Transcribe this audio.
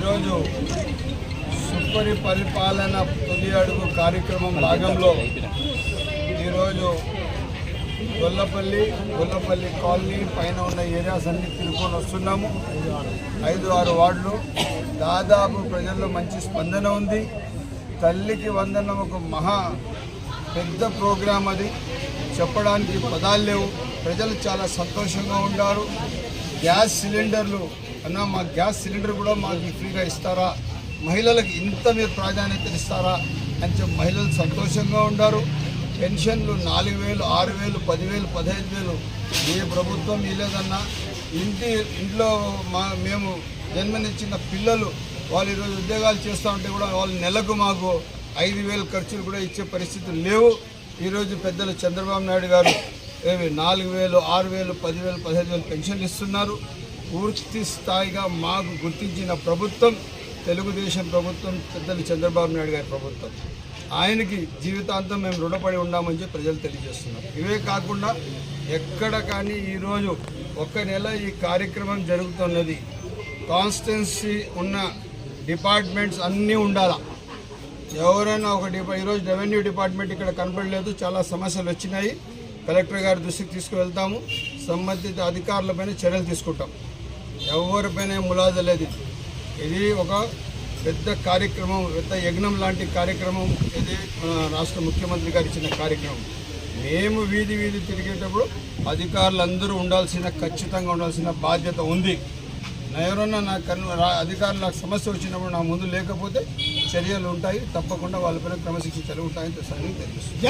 ఈరోజు సుపరి పరిపాలన తొలి అడుగు కార్యక్రమం భాగంలో ఈరోజు గొల్లపల్లి గొల్లపల్లి కాలనీ పైన ఉన్న ఏరియాస్ అన్ని తిరుగుకొని వస్తున్నాము. ఐదు ఆరు వార్డులు. దాదాపు ప్రజల్లో మంచి స్పందన ఉంది. తల్లికి వందనం ఒక మహా పెద్ద ప్రోగ్రాం అది. చెప్పడానికి పదాలు లేవు. ప్రజలు చాలా సంతోషంగా ఉన్నారు గ్యాస్ సిలిండర్లు అన్న మా గ్యాస్ సిలిండర్ కూడా మాకు ఫ్రీగా ఇస్తారా? మహిళలకు ఇంత మీరు ప్రాధాన్యత ఇస్తారా? అని చెప్పి మహిళలు సంతోషంగా ఉండారు. పెన్షన్లు నాలుగు వేలు ఆరు వేలు పదివేలు పదహైదు వేలు ఏ ప్రభుత్వం ఇవ్వలేదన్నా. ఇంటి ఇంట్లో మా మేము జన్మనిచ్చిన పిల్లలు వాళ్ళు ఈరోజు ఉద్యోగాలు చేస్తూ ఉంటే కూడా వాళ్ళు నెలకు మాకు ఐదు వేలు ఖర్చులు కూడా ఇచ్చే పరిస్థితులు లేవు. ఈరోజు పెద్దలు చంద్రబాబు నాయుడు గారు ఏమి నాలుగు వేలు ఆరు వేలు పదివేలు పదిహేను వేలు పెన్షన్లు ఇస్తున్నారు. పూర్తి స్థాయిగా మాకు గుర్తించిన ప్రభుత్వం తెలుగుదేశం ప్రభుత్వం పెద్దలు చంద్రబాబు నాయుడు గారి ప్రభుత్వం. ఆయనకి జీవితాంతం మేము రుణపడి ఉన్నామని చెప్పి ప్రజలు తెలియజేస్తున్నాం ఇవే కాకుండా ఎక్కడ కానీ ఈరోజు ఒక్క నెల ఈ కార్యక్రమం జరుగుతున్నది. కాన్స్టెన్సీ ఉన్న డిపార్ట్మెంట్స్ అన్నీ ఉండాలా? ఎవరైనా ఒక డిపా ఈరోజు రెవెన్యూ డిపార్ట్మెంట్ ఇక్కడ కనపడలేదు చాలా సమస్యలు వచ్చినాయి. కలెక్టర్ గారి దృష్టికి తీసుకువెళ్తాము. సంబంధిత అధికారులపైన చర్యలు తీసుకుంటాం. ఎవరిపైన ములాద లేదు. ఇది ఒక పెద్ద కార్యక్రమం పెద్ద యజ్ఞం లాంటి కార్యక్రమం. ఇది మన రాష్ట్ర ముఖ్యమంత్రి గారు ఇచ్చిన కార్యక్రమం. మేము వీధి వీధి తిరిగేటప్పుడు అధికారులందరూ ఉండాల్సిన ఖచ్చితంగా ఉండాల్సిన బాధ్యత ఉంది. నా ఎవరన్నా నాకు కన్- అధికారులు నాకు సమస్య వచ్చినప్పుడు నా ముందు లేకపోతే చర్యలు ఉంటాయి. తప్పకుండా వాళ్ళపైన క్రమశిక్షణ చర్యలు ఉంటాయని తెలుస్తుంది